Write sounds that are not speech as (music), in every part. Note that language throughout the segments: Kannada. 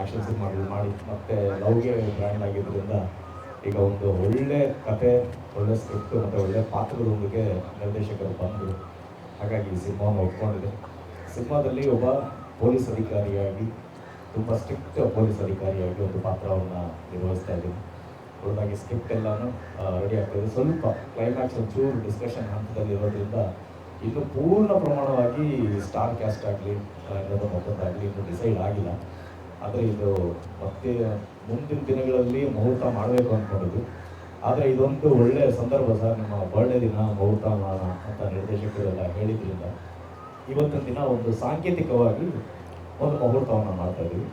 ಆ್ಯಕ್ಷನ್ ಸಿನಿಮಾಗಳು ಮಾಡಿ ಮತ್ತೆ ಲವ್ಗೆ ಬ್ರ್ಯಾಂಡ್ ಆಗಿದ್ದರಿಂದ ಈಗ ಒಂದು ಒಳ್ಳೆ ಕತೆ, ಒಳ್ಳೆ ಸ್ಕ್ರಿಪ್ಟ್ ಮತ್ತು ಒಳ್ಳೆ ಪಾತ್ರದೊಂದಿಗೆ ನಿರ್ದೇಶಕರು ಬಂದರು ಹಾಗಾಗಿ ಸಿನಿಮಾವನ್ನು ಒಪ್ಕೊಂಡಿದೆ. ಸಿನಿಮಾದಲ್ಲಿ ಒಬ್ಬ ಪೊಲೀಸ್ ಅಧಿಕಾರಿಯಾಗಿ, ತುಂಬ ಸ್ಟ್ರಿಕ್ಟ್ ಪೊಲೀಸ್ ಅಧಿಕಾರಿಯಾಗಿ ಒಂದು ಪಾತ್ರವನ್ನು ನಿರ್ವಹಿಸ್ತಾ ಇದ್ದೀನಿ. ಒಳ್ಳೆದಾಗಿ ಸ್ಕ್ರಿಪ್ಟ್ ಎಲ್ಲಾನು ರೆಡಿ ಆಗ್ತದೆ ಸ್ವಲ್ಪ ಕ್ಲೈಮ್ಯಾಕ್ಸ್ ಒಂಚೂರು ಡಿಸ್ಕಷನ್ ಹಂತದಲ್ಲಿ ಇರೋದ್ರಿಂದ ಇನ್ನು ಪೂರ್ಣ ಪ್ರಮಾಣವಾಗಿ ಸ್ಟಾರ್ ಕ್ಯಾಸ್ಟ್ ಆಗಲಿ ಅನ್ನೋದು ಮತ್ತೊಂದಾಗಲಿ ಇನ್ನು ಡಿಸೈಡ್ ಆಗಿಲ್ಲ. ಆದರೆ ಇದು ಮತ್ತೆ ಮುಂದಿನ ದಿನಗಳಲ್ಲಿ ಮುಹೂರ್ತ ಮಾಡಬೇಕು ಅಂದ್ಕೊಂಡಿದ್ದು ಆದರೆ ಇದೊಂದು ಒಳ್ಳೆಯ ಸಂದರ್ಭ ಸರ್, ನಮ್ಮ ಬರ್ಡೇ ದಿನ, ಮುಹೂರ್ತ ಮಾಡೋಣ ಅಂತ ನಿರ್ದೇಶಕರೆಲ್ಲ ಹೇಳಿದ್ರಿಂದ ಇವತ್ತಿನ ದಿನ ಒಂದು ಸಾಂಕೇತಿಕವಾಗಿ ಒಂದು ಮುಹೂರ್ತವನ್ನು ಮಾಡ್ತಾ ಇದ್ದೀವಿ.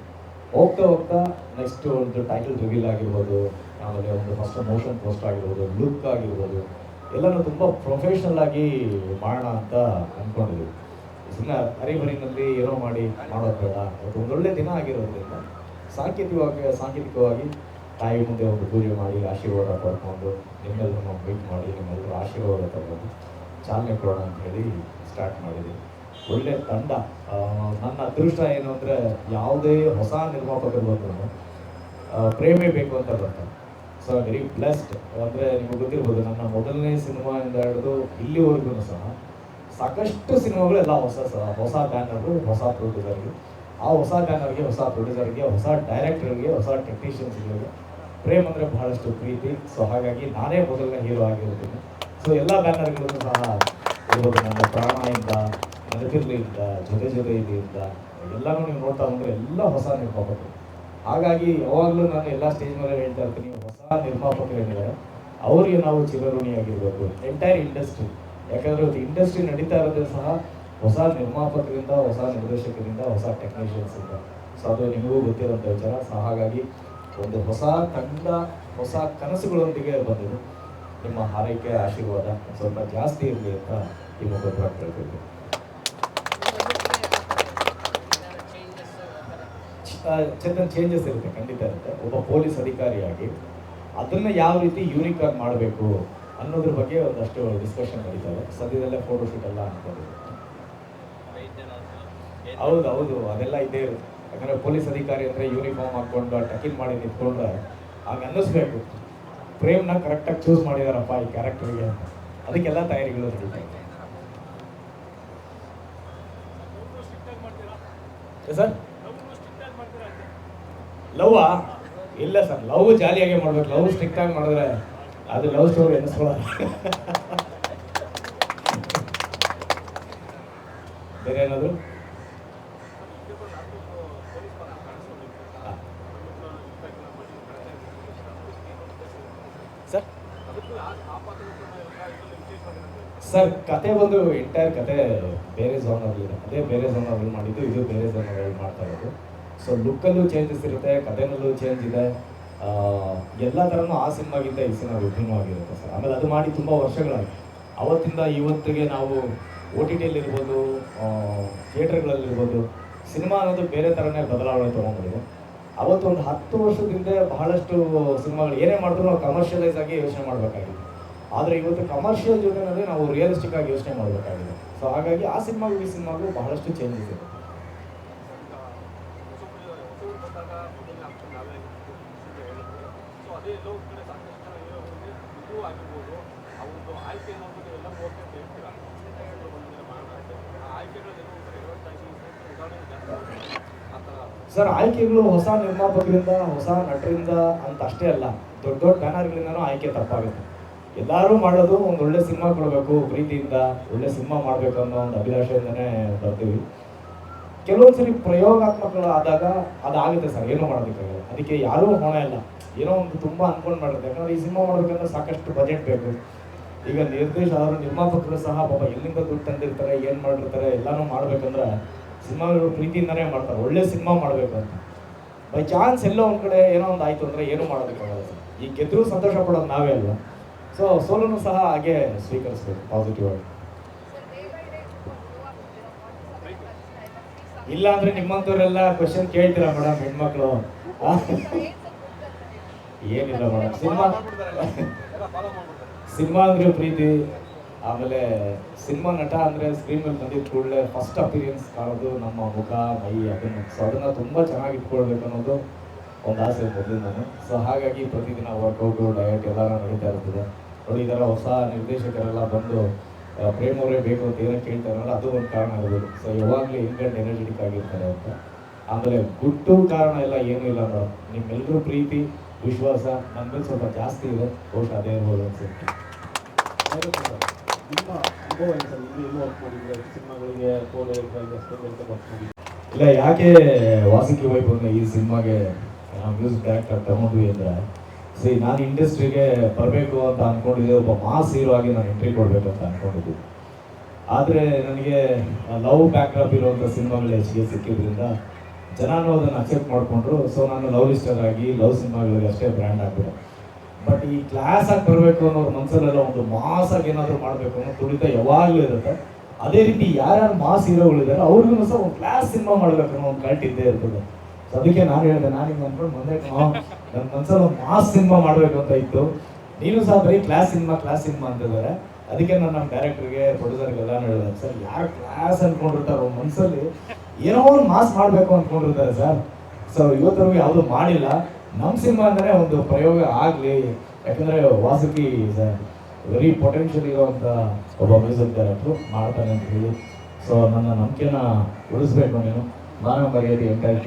ಹೋಗ್ತಾ ಹೋಗ್ತಾ ನೆಕ್ಸ್ಟ್ ಒಂದು ಟೈಟಲ್ ರಿವೀಲ್ ಆಗಿರ್ಬೋದು, ಆಮೇಲೆ ಒಂದು ಫಸ್ಟ್ ಮೋಷನ್ ಪೋಸ್ಟ್ ಆಗಿರ್ಬೋದು ಲುಕ್ ಆಗಿರ್ಬೋದು, ಎಲ್ಲನೂ ತುಂಬ ಪ್ರೊಫೆಷ್ನಲ್ ಆಗಿ ಮಾಡೋಣ ಅಂತ ಅಂದ್ಕೊಂಡಿದ್ದೀವಿ ಸುಮ್ಮನೆ ಹರಿಬರಿನಲ್ಲಿ ಏನೋ ಮಾಡಿ ಮಾಡೋದು ಬೇಡ ಅದು ಒಂದೊಳ್ಳೆ ದಿನ ಆಗಿರೋದ್ರಿಂದ ಸಾಂಕೇತಿಕವಾಗಿ ಸಾಂಕೇತಿಕವಾಗಿ ತಾಯಿ ಮುಂದೆ ಒಂದು ಪೂಜೆ ಮಾಡಿ, ಆಶೀರ್ವಾದ ಪಡ್ಕೊಂಡು ನಿಮ್ಮೆಲ್ಲರೂ ಮೀಟ್ ಮಾಡಿ ನಿಮ್ಮೆಲ್ಲರೂ ಆಶೀರ್ವಾದ ತಗೊಂಡು ಚಾಲನೆ ಕೊಡೋಣ ಅಂತ ಹೇಳಿ ಸ್ಟಾರ್ಟ್ ಮಾಡಿದ್ದೀವಿ ಒಳ್ಳೆ ತಂಡ. ನನ್ನ ಅದೃಷ್ಟ ಏನು ಅಂದರೆ ಯಾವುದೇ ಹೊಸ ನಿರ್ಮಾಪಕರು ಬಂದ್ರು ಪ್ರೇಮೆ ಪ್ರೇಮೇ ಬೇಕು ಅಂತ ಬರ್ತಾರೆ ಸೊ ವೆರಿ ಬ್ಲೆಸ್ಡ್ ಅಂದರೆ ನಿಮಗೆ ಗೊತ್ತಿರ್ಬೋದು, ನನ್ನ ಮೊದಲನೇ ಸಿನಿಮಾಯಿಂದ ಹಿಡಿದು ಇಲ್ಲಿವರೆಗೂ ಸಹ ಸಾಕಷ್ಟು ಸಿನಿಮಾಗಳೆಲ್ಲ ಹೊಸ ಹೊಸ ಬ್ಯಾನರ್ಗಳು, ಹೊಸ ಪ್ರೊಡ್ಯೂಸರ್ಗೆ ಆ ಹೊಸ ಬ್ಯಾನರ್ಗೆ, ಹೊಸ ಪ್ರೊಡ್ಯೂಸರ್ಗೆ ಹೊಸ ಡೈರೆಕ್ಟರ್ಗೆ ಹೊಸ ಟೆಕ್ನಿಷಿಯನ್ಸ್ಗಳಿಗೆ ಪ್ರೇಮ್ ಅಂದರೆ ಬಹಳಷ್ಟು ಪ್ರೀತಿ. ಸೊ ಹಾಗಾಗಿ ನಾನೇ ಮೊದಲನೇ ಹೀರೋ ಆಗಿರ್ತೀನಿ ಸೊ ಎಲ್ಲ ಬ್ಯಾನರ್ಗಳನ್ನು ಸಹ ಇರ್ಬೋದು ನನ್ನ ಪ್ರಾಣದಿಂದ ನೆನಪಿರ್ಲಿಯಿಂದ ಜೊತೆ ಜೊತೆ ಇದೆಯಿಂದ ಎಲ್ಲನೂ ನೀವು ನೋಡ್ತಾ ಬಂದರೆ ಎಲ್ಲ ಹೊಸ ನಿರ್ಮಾಪಕರು. ಹಾಗಾಗಿ ಯಾವಾಗಲೂ ನಾನು ಎಲ್ಲ ಸ್ಟೇಜ್ ಮೇಲೆ ಹೇಳ್ತಾ ಇರ್ತೀನಿ, ಹೊಸ ನಿರ್ಮಾಪಕರು ಏನಿದ್ದಾರೆ, ಅವರಿಗೆ ನಾವು ಚಿರಋಣಿಯಾಗಿರ್ಬೇಕು. ಎಂಟೈರ್ ಇಂಡಸ್ಟ್ರಿ ಯಾಕಂದರೆ ಅದು ಇಂಡಸ್ಟ್ರಿ ನಡೀತಾ ಇರೋದೇ ಸಹ ಹೊಸ ನಿರ್ಮಾಪಕರಿಂದ, ಹೊಸ ನಿರ್ದೇಶಕರಿಂದ, ಹೊಸ ಟೆಕ್ನಿಷಿಯನ್ಸಿಂದ ಸೊ ಅದು ನಿಮಗೂ ಗೊತ್ತಿರೋಂಥ ವಿಚಾರ. ಸೊ ಹಾಗಾಗಿ ಒಂದು ಹೊಸ ತಂಡ, ಹೊಸ ಕನಸುಗಳೊಂದಿಗೆ ಬಂದಿದೆ ನಿಮ್ಮ ಹಾರೈಕೆ, ಆಶೀರ್ವಾದ ಸ್ವಲ್ಪ ಜಾಸ್ತಿ ಇರಲಿ ಅಂತ ಈ ಮುಖದ ಕೇಳ್ತಿದ್ದೆ. ಚೇತನ್ ಚೇಂಜಸ್ ಇರುತ್ತೆ, ಖಂಡಿತ ಇರುತ್ತೆ. ಒಬ್ಬ ಪೊಲೀಸ್ ಅಧಿಕಾರಿಯಾಗಿ ಅದನ್ನ ಯಾವ ರೀತಿ ಯೂನಿಕ್ ಮಾಡಬೇಕು? ಅನ್ನೋದ್ರ ಬಗ್ಗೆ ಒಂದಷ್ಟು ಡಿಸ್ಕಷನ್ ನಡೀತಾರೆ ಸದ್ಯದಲ್ಲೇ ಫೋಟೋ ಶೂಟ್ ಎಲ್ಲ ಅನ್ಕೊಂಡಿದ್ದೆ. ಹೌದು ಹೌದು, ಅದೆಲ್ಲ ಇದ್ದೇ ಇರುತ್ತೆ. ಯಾಕಂದ್ರೆ ಪೊಲೀಸ್ ಅಧಿಕಾರಿ ಅಂದ್ರೆ ಯೂನಿಫಾರ್ಮ್ ಹಾಕೊಂಡು ಟಕಿನ್ ಮಾಡಿ ನಿಂತ್ಕೊಂಡ್ರೆ ಹಾಗೆ ಅನ್ನಿಸ್ಬೇಕು. ಪ್ರೇಮ್ನ ಕರೆಕ್ಟಾಗಿ ಚೂಸ್ ಮಾಡಿದಾರಪ್ಪ ಈ ಕ್ಯಾರೆಕ್ಟರ್ಗೆ ಅಂತ. ಅದಕ್ಕೆಲ್ಲ ತಯಾರಿಗಳು ನಡೀತಾ ಸರ್? ಲವ್ವಾ? ಇಲ್ಲ ಸರ್ ಲವ್ ಜಾಲಿಯಾಗಿ ಮಾಡ್ಬೇಕು. ಲವ್ ಸ್ಟ್ರಿಕ್ಟ್ ಆಗಿ ಮಾಡಿದ್ರೆ ಅದು ಲವ್ ಸ್ಟೋರಿ என்ன ಬೇರೆ ಏನಾದರೂ? ಸರ್? ಸರ್ ಕತೆ ಬಂದು ಎಂಟೈರ್ ಕತೆ ಬೇರೆ ಝೋನಲ್ಲಿ ಇದೆ. ಅದೇ ಬೇರೆ ಝೋನಲ್ಲಿ ಮಾಡಿದ್ದು ಇದು ಬೇರೆ ಝೋನಲ್ಲಿ ಮಾಡ್ತಾ ಇರೋದು. ಸೊ ಲುಕ್ಕಲ್ಲೂ ಚೇಂಜಸ್ ಇರುತ್ತೆ ಕಥೆನಲ್ಲೂ ಚೇಂಜ್ ಇದೆ. ಎಲ್ಲ ಥರನೂ ಆ ಸಿನಿಮಾಗಿಂತ ಈ ಸಿನಿಮಾ ವಿಭಿನ್ನವಾಗಿರುತ್ತೆ ಸರ್. ಆಮೇಲೆ ಅದು ಮಾಡಿ ತುಂಬ ವರ್ಷಗಳಾಗಿ ಅವತ್ತಿಂದ ಇವತ್ತಿಗೆ ನಾವು ಓ ಟಿ ಟಿಯಲ್ಲಿರ್ಬೋದು ಥಿಯೇಟರ್ಗಳಲ್ಲಿರ್ಬೋದು, ಸಿನಿಮಾ ಅನ್ನೋದು ಬೇರೆ ಥರನೇ ಬದಲಾವಣೆ ತೊಗೊಂಡಿದೆ ಅವತ್ತೊಂದು ಹತ್ತು ವರ್ಷದಿಂದ ಬಹಳಷ್ಟು ಸಿನಿಮಾಗಳು ಏನೇ ಮಾಡಿದ್ರು ನಾವು ಕಮರ್ಷಿಯಲೈಸ್ ಆಗಿ ಯೋಚನೆ ಮಾಡಬೇಕಾಗಿದೆ. ಆದರೆ ಇವತ್ತು ಕಮರ್ಷಿಯಲ್ ಜೊತೆನಲ್ಲಿ ನಾವು ರಿಯಲಿಸ್ಟಿಕ್ ಆಗಿ ಯೋಚನೆ ಮಾಡಬೇಕಾಗಿದೆ. ಸೊ ಹಾಗಾಗಿ ಆ ಸಿನಿಮಾಗೂ ಈ ಸಿನಿಮಾಗೂ ಬಹಳಷ್ಟು ಚೇಂಜಸ್ ಇದೆ. ಸರ್, ಆಯ್ಕೆಗಳು ಹೊಸ ನಿರ್ಮಾಪಕರಿಂದ, ಹೊಸ ನಟರಿಂದ ಅಂತ ಅಷ್ಟೇ ಅಲ್ಲ. ದೊಡ್ಡ ದೊಡ್ಡ ಬ್ಯಾನರ್ಗಳಿಂದನೂ ಆಯ್ಕೆ ತಪ್ಪಾಗುತ್ತೆ. ಎಲ್ಲರೂ ಮಾಡೋದು ಒಂದು ಒಳ್ಳೆ ಸಿನಿಮಾ ಕೊಡಬೇಕು ಪ್ರೀತಿಯಿಂದ, ಒಳ್ಳೆ ಸಿನಿಮಾ ಮಾಡಬೇಕು ಅನ್ನೋ ಒಂದು ಅಭಿಲಾಷೆಯಿಂದನೇ ಬರ್ತೀವಿ. ಕೆಲವೊಂದ್ಸರಿ ಪ್ರಯೋಗಾತ್ಮಕಗಳು ಆದಾಗ ಅದಾಗುತ್ತೆ ಸರ್, ಏನು ಮಾಡೋದಕ್ಕಾಗಲ್ಲ. ಅದಕ್ಕೆ ಯಾರೂ ಹೊಣೆ ಇಲ್ಲ. ಏನೋ ಒಂದು ತುಂಬ ಅನ್ಕೊಂಡು ಮಾಡುತ್ತೆ ಯಾಕಂದ್ರೆ ಈ ಸಿನಿಮಾ ಮಾಡಬೇಕಂದ್ರೆ ಸಾಕಷ್ಟು ಬಜೆಟ್ ಬೇಕು. ಈಗ ನಿರ್ದೇಶ ಅವರು ನಿರ್ಮಾಪಕರು ಸಹ ಪಾಪ ಎಲ್ಲಿಂದ ದುಡ್ಡು ತಂದಿರ್ತಾರೆ ಏನು ಮಾಡಿರ್ತಾರೆ ಎಲ್ಲಾನು ಮಾಡ್ಬೇಕಂದ್ರೆ ಸಿನಿಮಾಗಳು ಪ್ರೀತಿಯಿಂದನೇ ಮಾಡ್ತಾರೆ. ಒಳ್ಳೆ ಸಿನಿಮಾ ಮಾಡಬೇಕು ಅಂತ. ಬೈ ಚಾನ್ಸ್ ಎಲ್ಲೋ ಒಂದು ಕಡೆ ಏನೋ ಒಂದು ಆಯಿತು ಅಂದರೆ ಏನೂ ಮಾಡೋದಕ್ಕಾಗಲ್ಲ ಈ ಗೆದ್ದರೂ ಸಂತೋಷ ಪಡೋದು ನಾವೇ ಅಲ್ಲ ಸೊ ಸೋಲನ್ನು ಸಹ ಹಾಗೆ ಸ್ವೀಕರಿಸ್ಬೇಕು ಪಾಸಿಟಿವ್ ಆಗಿ. ಇಲ್ಲ ಅಂದ್ರೆ ನಿಮ್ಮಂಥವ್ರೆಲ್ಲ ಕ್ವಶನ್ ಕೇಳ್ತೀರಾ ಮೇಡಮ್ ಹೆಣ್ಮಕ್ಳು? (laughs) ಏನಿಲ್ಲ ಮೇಡಮ್ ಸಿನಿಮಾ ಸಿನಿಮಾ ಅಂದ್ರೆ ಪ್ರೀತಿ. ಆಮೇಲೆ ಸಿನಿಮಾ ನಟ ಅಂದರೆ ಸ್ಕ್ರೀನ್ ಮೇಲೆ ಬಂದಿದ್ದ ಕೂಡಲೇ ಫಸ್ಟ್ ಅಪಿರಿಯನ್ಸ್ ಕಾಣೋದು ನಮ್ಮ ಮುಖ, ಮೈ ಅದನ್ನು ಸೊ ಅದನ್ನು ತುಂಬ ಚೆನ್ನಾಗಿ ಇಟ್ಕೊಳ್ಬೇಕು ಅನ್ನೋದು ಒಂದು ಆಸೆ ಮೊದಲು ನಾನು. ಸೊ ಹಾಗಾಗಿ ಪ್ರತಿದಿನ ವರ್ಕೌಟು ಡಯಟ್ ಎಲ್ಲ ನಡೀತಾ ಇರ್ತದೆ. ನೋಡಿ, ಈ ಥರ ಹೊಸ ನಿರ್ದೇಶಕರೆಲ್ಲ ಬಂದು ಪ್ರೇಮ್ ಅವರೇ ಬೇಕು ಅಂತ ಏನೋ ಅದು ಒಂದು ಕಾರಣ ಆಗ್ಬೋದು ಸೊ ಯಾವಾಗಲೂ ಹಿಂಗಂಡು ಎನರ್ಜೆಟಿಕ್ ಆಗಿರ್ತಾರೆ ಅಂತ. ಆಮೇಲೆ ಗುಟ್ಟು ಕಾರಣ ಎಲ್ಲ ಏನೂ ಇಲ್ಲ ಮೇಡಮ್ ನಿಮ್ಮೆಲ್ಲರೂ ಪ್ರೀತಿ. ವಿಶ್ವಾಸ ನನ್ನ ಮೇಲೆ ಸ್ವಲ್ಪ ಜಾಸ್ತಿ ಇದೆ. ಬಹುಶಃ ಅದೇ ಇರ್ಬೋದು ಅನ್ಸುತ್ತೆ ನಿಮ್ಮ ಅನುಭವ ಏನು ಸರ್ ಇಲ್ಲಿ ವರ್ಕ್ ಮಾಡಿದ್ರೆ ಸಿನಿಮಾಗಳಿಗೆ ಯಾಕೆ ವಾಸುಕಿ ವೈಭವ್ನ ಈ ಸಿನಿಮಾಗೆ ಮ್ಯೂಸಿಕ್ ಡೈರೆಕ್ಟರ್ ತಗೊಂಡ್ವಿ ಅಂದರೆ ಸರಿ ನಾನು ಇಂಡಸ್ಟ್ರಿಗೆ ಬರಬೇಕು ಅಂತ ಅಂದ್ಕೊಂಡಿದ್ದೆ ಒಬ್ಬ ಮಾಸ್ ಹೀರೋ ಆಗಿ ನಾನು ಎಂಟ್ರಿ ಕೊಡಬೇಕು ಅಂತ ಅಂದ್ಕೊಂಡಿದ್ದೆ ಆದರೆ ನನಗೆ ಲವ್ ಬ್ಯಾಕ್ಡ್ರಾಪ್ ಇರುವಂಥ ಸಿನಿಮಾಗಳು ಹೆಚ್ಚಿಗೆ ಸಿಕ್ಕಿದ್ರಿಂದ ಜನನೂ ಅದನ್ನು ಅಕ್ಸೆಪ್ಟ್ ಮಾಡಿಕೊಂಡ್ರು ಸೊ ನಾನು ಲವ್ ಲಿಸ್ಟರ್ ಆಗಿ, ಲವ್ ಸಿನಿಮಾಗಳಿಗೆ ಅಷ್ಟೇ ಬ್ರ್ಯಾಂಡ್ ಆಗಿದೆ ಬಟ್ ಈ ಕ್ಲಾಸ್ ಆಗಿ ಬರಬೇಕು ಅನ್ನೋರು ಮನಸ್ಸಲ್ಲೆಲ್ಲ ಒಂದು ಮಾಸ್ ಆಗಿ ಏನಾದರೂ ಮಾಡಬೇಕು ಅನ್ನೋ ತುಡಿತ ಯಾವಾಗಲೂ ಇರುತ್ತೆ. ಅದೇ ರೀತಿ ಯಾರ್ಯಾರು ಮಾಸ್ ಹೀರೋಗಳಿದ್ದಾರೆ ಅವ್ರಿಗೂ ಸಹ ಒಂದು ಕ್ಲಾಸ್ ಸಿನಿಮಾ ಮಾಡಬೇಕು ಅನ್ನೋ ಒಂದು ಕಲ್ಟ್ ಇದ್ದೇ ಇರ್ತದೆ. ಅದಕ್ಕೆ ನಾನು ಹೇಳಿದೆ, ನಾನು ಹಿಂಗೆ ಅಂದ್ಕೊಂಡು ಮುಂದೆ ನನ್ನ ಮನಸ್ಸಲ್ಲಿ ಒಂದು ಮಾಸ್ ಸಿನಿಮಾ ಮಾಡಬೇಕು ಅಂತ ಇತ್ತು. ನೀನು ಸಹ ಬರೀ ಕ್ಲಾಸ್ ಸಿನಿಮಾ ಕ್ಲಾಸ್ ಸಿನಿಮಾ ಅಂತಿದ್ದಾರೆ ಅದಕ್ಕೆ ನಾನು ನಮ್ಮ ಡೈರೆಕ್ಟರ್ಗೆ ಪ್ರೊಡ್ಯೂಸರ್ಗೆಲ್ಲ ಹೇಳಿದೆ, ಸರ್, ಯಾರು ಕ್ಲಾಸ್ ಅನ್ಕೊಂಡಿರ್ತಾರೋ ಮನಸ್ಸಲ್ಲಿ ಏನೋ ಒಂದು ಮಾಸ್ ಮಾಡಬೇಕು ಅಂದ್ಕೊಂಡಿರ್ತಾರೆ ಸರ್. ಸೊ ಇವತ್ತರೆಗೂ ಯಾವುದು ಮಾಡಿಲ್ಲ. ನಮ್ಮ ಸಿನಿಮಾ ಅಂದರೆ ಒಂದು ಪ್ರಯೋಗ ಆಗಲಿ. ಯಾಕಂದರೆ ವಾಸುಕಿ ವೆರಿ ಪೊಟೆನ್ಷಿಯಲ್ ಇರುವಂಥ ಒಬ್ಬ ಮ್ಯೂಸಿಕ್ ಡೈರೆಕ್ಟ್ರು ಮಾಡ್ತಾನೆ ಅಂತ ಹೇಳಿ. ಸೊ ನನ್ನ ನಂಬಿಕೆನ ಉಳಿಸ್ಬೇಕು ನೀನು. ನಾನು ಮರ್ಯಾದೆ ಎಂಟೈರ್